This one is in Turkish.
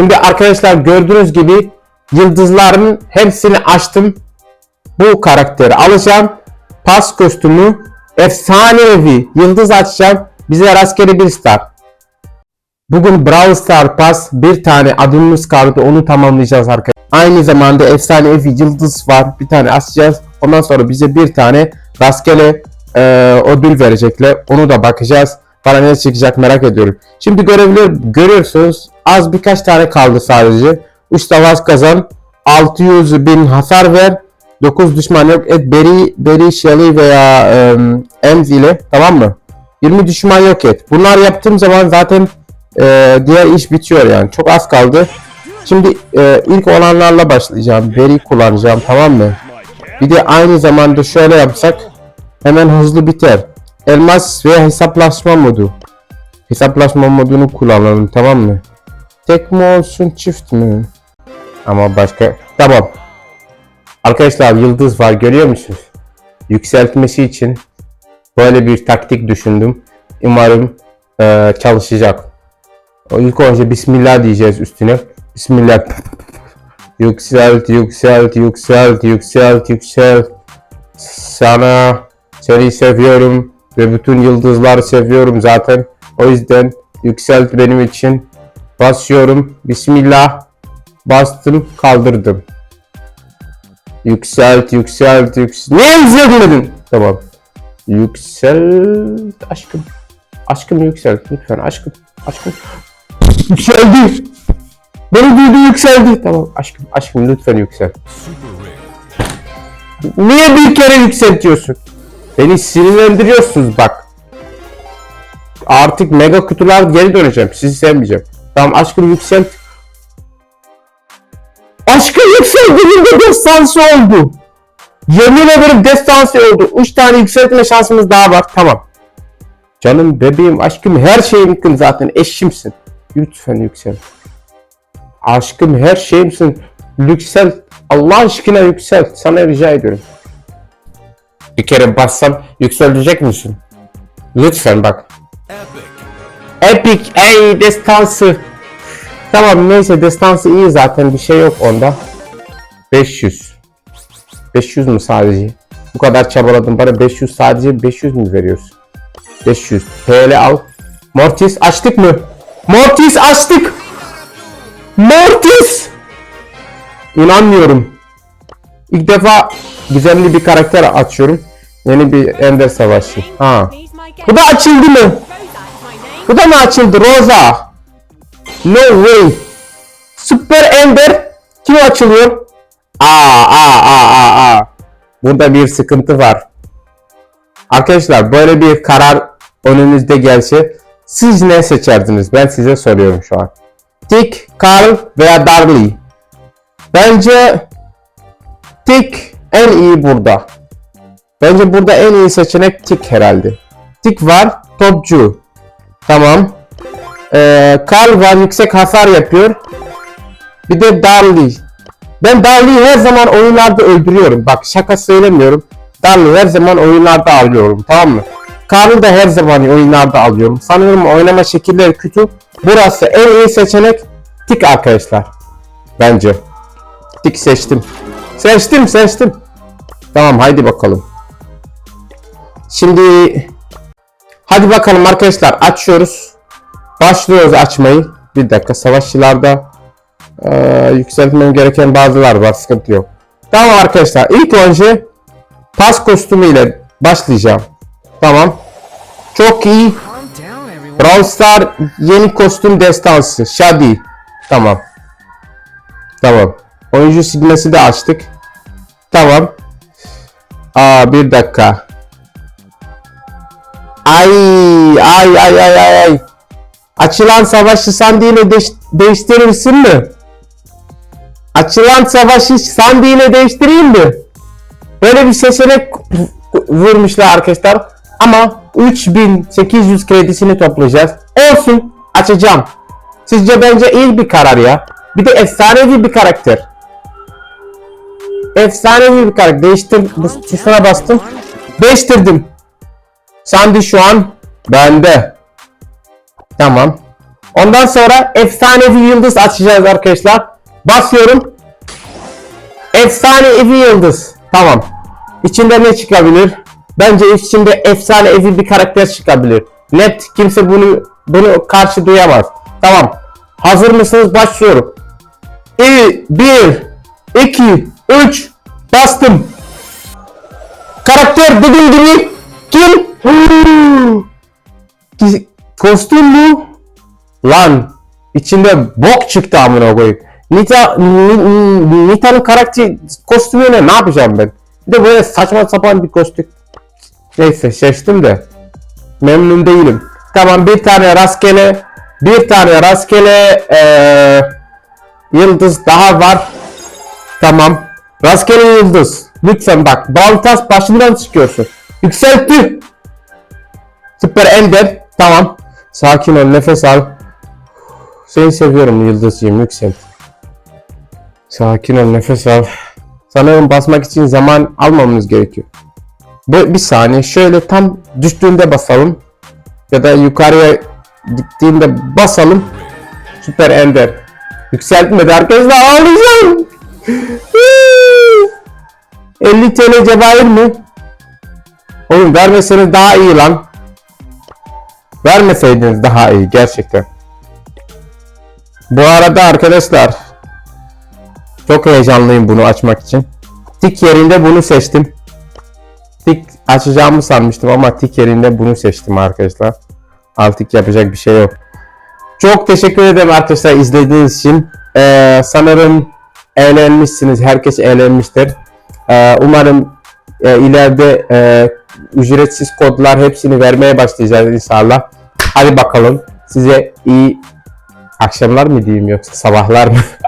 Şimdi arkadaşlar gördüğünüz gibi yıldızların hepsini açtım. Bu karakteri alacağım. Pas kostümü efsanevi yıldız açacağım. Bize rastgele bir star. Bugün Brawl Star Pass bir tane adımımız kaldı onu tamamlayacağız arkadaşlar. Aynı zamanda efsanevi yıldız var bir tane açacağız. Ondan sonra bize bir tane rastgele e, ödül verecekler. Onu da bakacağız. Bana ne çıkacak merak ediyorum. Şimdi görevleri görüyorsunuz. Az birkaç tane kaldı sadece. 3 savaş kazan. 600 bin hasar ver. 9 düşman yok. Et Berry, Berry Shelly veya e, ile tamam mı? 20 düşman yok et. Bunlar yaptığım zaman zaten e, diğer iş bitiyor yani. Çok az kaldı. Şimdi e, ilk olanlarla başlayacağım. Berry kullanacağım tamam mı? Bir de aynı zamanda şöyle yapsak hemen hızlı biter. Elmas ve hesaplaşma modu. Hesaplaşma modunu kullanalım tamam mı? Tek mi olsun çift mi? Ama başka... Tamam. Arkadaşlar yıldız var görüyor musunuz? Yükseltmesi için böyle bir taktik düşündüm. Umarım eee, çalışacak. İlk önce Bismillah diyeceğiz üstüne. Bismillah. Yükselt, yükselt, yükselt, yükselt, yükselt. Sana seni seviyorum ve bütün yıldızları seviyorum zaten. O yüzden yükselt benim için. Basıyorum. Bismillah. Bastım, kaldırdım. Yükselt, yükselt, yükselt. Niye yükseltmedin? Tamam. Yükselt aşkım. Aşkım yükselt lütfen aşkım. Aşkım. Yükseldi. Beni duydu yükseldi. Tamam aşkım aşkım lütfen yüksel. Niye bir kere yükseltiyorsun? Beni sinirlendiriyorsunuz bak. Artık mega kutular geri döneceğim. Sizi sevmeyeceğim. Tamam aşkım yükselt. Aşkım yükseldiğinde destansı oldu. Yemin ederim destansı oldu. 3 tane yükseltme şansımız daha var. Tamam. Canım bebeğim aşkım her şeyimsin zaten eşimsin. Lütfen yüksel. Aşkım her şeyimsin. Yüksel. Allah aşkına yüksel. Sana rica ediyorum. Bir kere bassam yükselecek misin? Lütfen bak. Epic ey destansı. Tamam neyse destansı iyi zaten bir şey yok onda. 500. 500 mü sadece? Bu kadar çabaladım bana 500 sadece 500 mü veriyorsun? 500 TL al. Mortis açtık mı? Mortis açtık. Mortis. İnanmıyorum. İlk defa güzelli bir karakter açıyorum. Yeni bir Ender Savaşçı. Ha. Bu da açıldı mı? Bu da mı açıldı? Rosa. No way. Super Ender. Kim açılıyor? Aa, aa, aa, aa, aa. Burada bir sıkıntı var. Arkadaşlar böyle bir karar önünüzde gelse siz ne seçerdiniz? Ben size soruyorum şu an. Tick, Carl veya Darley. Bence Tick en iyi burada. Bence burada en iyi seçenek Tick herhalde. Tick var, topçu. Tamam. Ee, Carl var, yüksek hasar yapıyor. Bir de Darley. Ben Darley'i her zaman oyunlarda öldürüyorum. Bak şaka söylemiyorum. Darley'i her zaman oyunlarda alıyorum. Tamam mı? Karl'ı da her zaman oyunlarda alıyorum. Sanırım oynama şekilleri kötü. Burası en iyi seçenek Tik arkadaşlar. Bence. Tik seçtim. Seçtim seçtim. Tamam haydi bakalım. Şimdi hadi bakalım arkadaşlar açıyoruz. Başlıyoruz açmayı. Bir dakika savaşçılarda ee, yükseltmem gereken bazılar var sıkıntı yok. Tamam arkadaşlar ilk önce pas kostümüyle başlayacağım. Tamam. Çok iyi. Brawl Star yeni kostüm destansı. Shadi. Tamam. Tamam. Oyuncu silmesi de açtık. Tamam. Aa bir dakika. Ay ay ay ay ay ay. Açılan savaşı Sandy ile değiş- değiştirirsin mi? Açılan savaşı Sandy ile değiştireyim mi? Böyle bir seçenek vurmuşlar arkadaşlar. Ama 3800 kredisini toplayacağız. Olsun açacağım. Sizce bence iyi bir karar ya. Bir de efsanevi bir karakter. Efsanevi bir karakter. Değiştir. Bu tuşuna bastım. Değiştirdim. Sandy şu an bende. Tamam. Ondan sonra efsanevi yıldız açacağız arkadaşlar. Basıyorum. Efsanevi yıldız. Tamam. İçinde ne çıkabilir? Bence içinde efsanevi bir karakter çıkabilir. Net kimse bunu bunu karşı duyamaz. Tamam. Hazır mısınız? Başlıyorum. 1 2 3 bastım. Karakter dediğim gibi kim? Kostüm bu. Lan içinde bok çıktı amına koyayım. Nita Ni- Ni- Nita'nın karakter kostümüne ne yapacağım ben? Bir de böyle saçma sapan bir kostüm. Neyse seçtim de memnun değilim. Tamam bir tane rastgele bir tane rastgele eee, yıldız daha var. Tamam. Rastgele yıldız. Lütfen bak. Baltas başından çıkıyorsun. Yükseltti. Süper Ender. Tamam. Sakin ol. Nefes al. Seni seviyorum yıldızcığım. Yüksel. Sakin ol. Nefes al. Sanırım basmak için zaman almamız gerekiyor. Böyle bir saniye. Şöyle tam düştüğünde basalım. Ya da yukarıya gittiğinde basalım. Süper Ender. Yükseltmedi arkadaşlar. Ağlayacağım. 50 TL cevahir mi? Oğlum vermeseniz daha iyi lan. Vermeseydiniz daha iyi gerçekten. Bu arada arkadaşlar çok heyecanlıyım bunu açmak için. Tik yerinde bunu seçtim. Tik açacağımı sanmıştım ama tik yerinde bunu seçtim arkadaşlar. Artık yapacak bir şey yok. Çok teşekkür ederim arkadaşlar izlediğiniz için. Ee, sanırım eğlenmişsiniz. Herkes eğlenmiştir. Ee, umarım e, ileride e, ücretsiz kodlar hepsini vermeye başlayacağız inşallah. Hadi bakalım. Size iyi akşamlar mı diyeyim yoksa sabahlar mı?